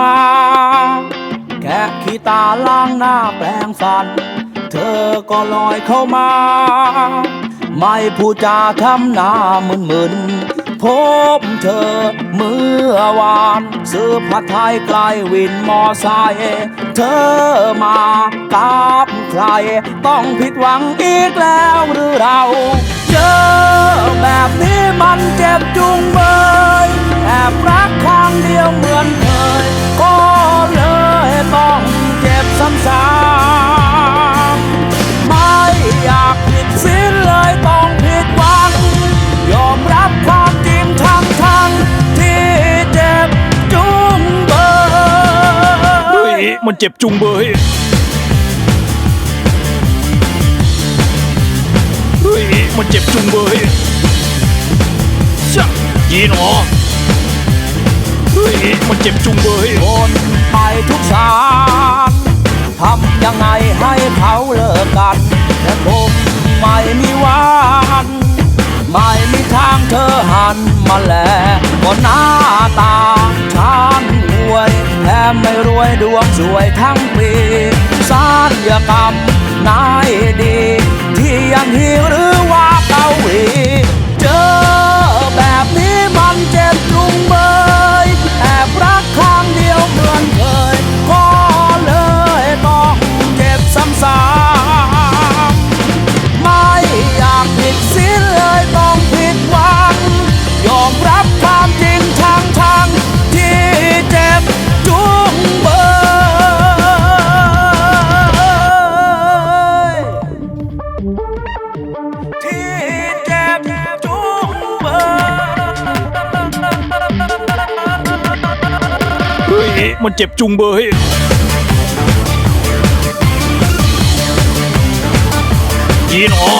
มา แค่ขี้ตาล้างหน้าแปลงฟัน เธอก็ลอยเข้ามา ไม่พูดจาทำหน้ามึนมึนพบเธอเมื่อวานซื้อผัดไทยไกลวินมอไซค์เธอมากับใคร ต้องผิดหวังอีกแล้วหรือเรา เจอแบบ มันเจ็บจุงเบยเฮ้ยมันเจ็บจุงเบยชะยีหนอเฮ้ยมันเจ็บจุงเบยโอนไปทุกสารทำยังไงให้เขาเลิกกันแต่คงไม่มีวันไม่มีทางเธอหันมาแลก็หน้าตาฉัน วยดวงสวยทั้งปีสารยกรรมนายดี ที่ยังฮีหรือ มันเจ็บจุงเบยยีนอ